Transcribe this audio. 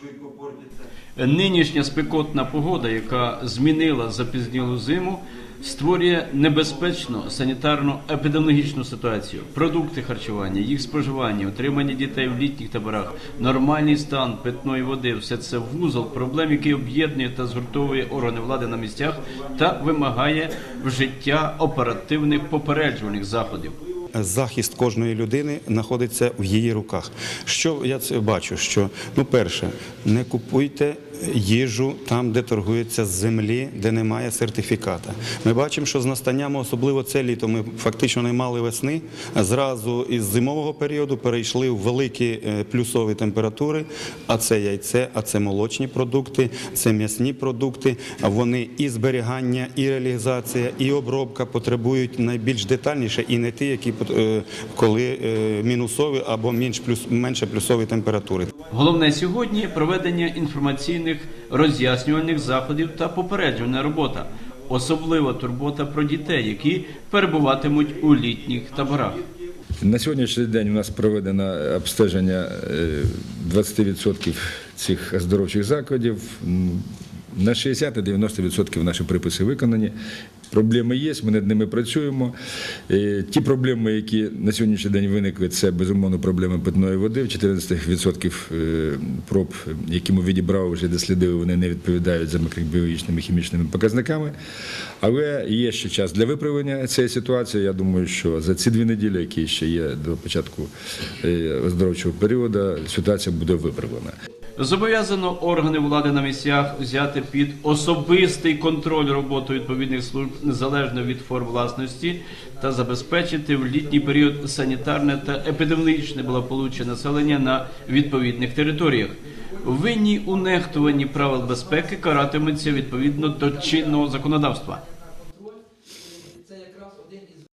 швидко портяться. Нинішня спекотна погода, яка змінила запізнілу зиму, створює небезпечну санітарно-епідеміологічну ситуацію. Продукти харчування, їх споживання, утримання дітей в літніх таборах, нормальний стан питної води все це вузол проблем, який об'єднує та згуртовує органи влади на місцях та вимагає вжиття оперативних попереджувальних заходів. Захист кожної людини знаходиться в її руках. Що я це бачу? Що ну, перше, не купуйте їжу там, де торгується з землі, де немає сертифіката. Ми бачимо, що з настанням, особливо це літо, ми фактично не мали весни. Зразу із зимового періоду перейшли в великі е, плюсові температури. А це яйце, а це молочні продукти, це м'ясні продукти. Вони і зберігання, і реалізація, і обробка потребують найбільш детальніше, і не ті, які коли е, мінусові або менш плюс менше плюсові температури. Головне сьогодні проведення інформаційних роз'яснювальних заходів та попереджувальна робота, особлива турбота про дітей, які перебуватимуть у літніх таборах. На сьогоднішній день у нас проведено обстеження е, 20% цих оздоровчих закладів. На 60-90% наші приписи виконані. Проблеми є, ми над ними працюємо. Е, Ті проблеми, які на сьогоднішній день виникли, це безумовно проблеми питної води. В 14% е, проб, які ми відібрали, вже дослідили, вони не відповідають за мікробіологічними хімічними показниками. Але є ще час для виправлення цієї ситуації. Я думаю, що за ці дві неділі, які ще є до початку е, оздоровчого періоду, ситуація буде виправлена. Зобов'язано органи влади на місцях взяти під особистий контроль роботу відповідних служб незалежно від форм власності та забезпечити в літній період санітарне та епідеміологічне благополуччя населення на відповідних територіях. Винні у нехтуванні правил безпеки каратиметься відповідно до чинного законодавства.